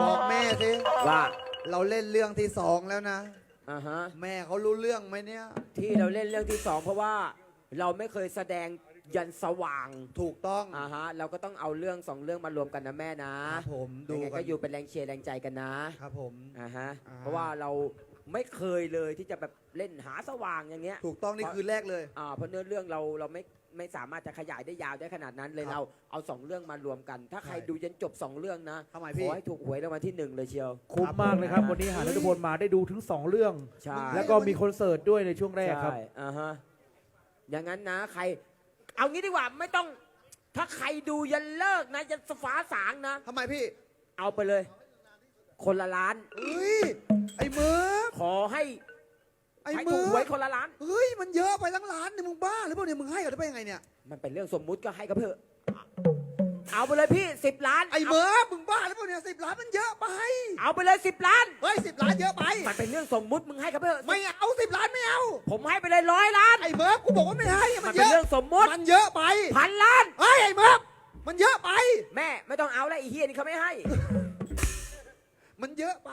บอกแม่สิว่าเราเล่นเรื่องที่สองแล้วนะ อ่าฮะ แม่เขารู้เรื่องไหมเนี่ย ที่เราเล่นเรื่องที่สองเพราะว่าเราไม่เคยแสดงยันสว่างถูกต้องอ่าฮะ เราก็ต้องเอาเรื่องสองเรื่องมารวมกันนะแม่นะครับผมดูยังไงกัก็นอยู่เป็นแรงเชียร์แรงใจกันนะ ครับผม อ่าฮะ อ่า เพราะว่าเรา ไม่เคยเลยที่จะแบบเล่นหาสว่างอย่างเงี้ย ถูกต้องนี่คือแรกเลย อ่าเพราะเนื้อเรื่องเราเราไม่ไม่สามารถจะขยายได้ยาวได้ขนาดนั้นเลยครับเราเอาสองเรื่องมารวมกัน ถ้าใครใช่ดูจนจบสองเรื่องนะทำไมขพี่อให้ถูกหวยรางวัลที่หนึ่งเลยเชียว คุ้มมากเลยครับ วันนี้หานัทพลมาได้ดูถึง 2 เรื่อง ใช่ แล้วก็มีคอนเสิร์ตด้วยในช่วงแรกครับ ใช่อ่าฮะอย่างนั้นนะใคร เอางี้ดีกว่าไม่ต้อง ถ้าใครดูยันเลิกนะยันสฟ้าสางนะ ทำไมพี่เอาไปเลย คนละล้าน เฮ้ย ไอ้มือ ขอให้ไอ้ให้มืถูอกหวยคนละล้าน เฮ้ยมันเยอะไปทั้งล้านเนี่ยมึงบ้าหรือเปล่าเนี่ยมึงให้กันได้ยังไงเนี่ย มันเป็นเรื่องสมมุติก็ให้กับเพื่อะเอาไปเลยพี่สิบล้านไอ้เมือมึงบ้าหรือเปล่าเนี่ยสิบล้านมันเยอะไป เอาไปเลยสิบล้าน เฮ้ยสิบล้านเยอะไป มันเป็นเรื่องสมมุติมึงให้กับเพื่อะไม่เอาสิบล้านไม่เอา ผมให้ไปเลยร้อยล้าน ไอ้เมิร์ฟกูบอกว่าไม่ให้มัมันนเป็เยนอะเรื่องสมมุติมันเยอะไป พันล้าน เฮ้ยไอ้เมิร์ฟมันเยอะไป แม่ไม่ต้องเอาแล้วไอ้เฮียนี่เขาไม่ให้ มันเยอะไป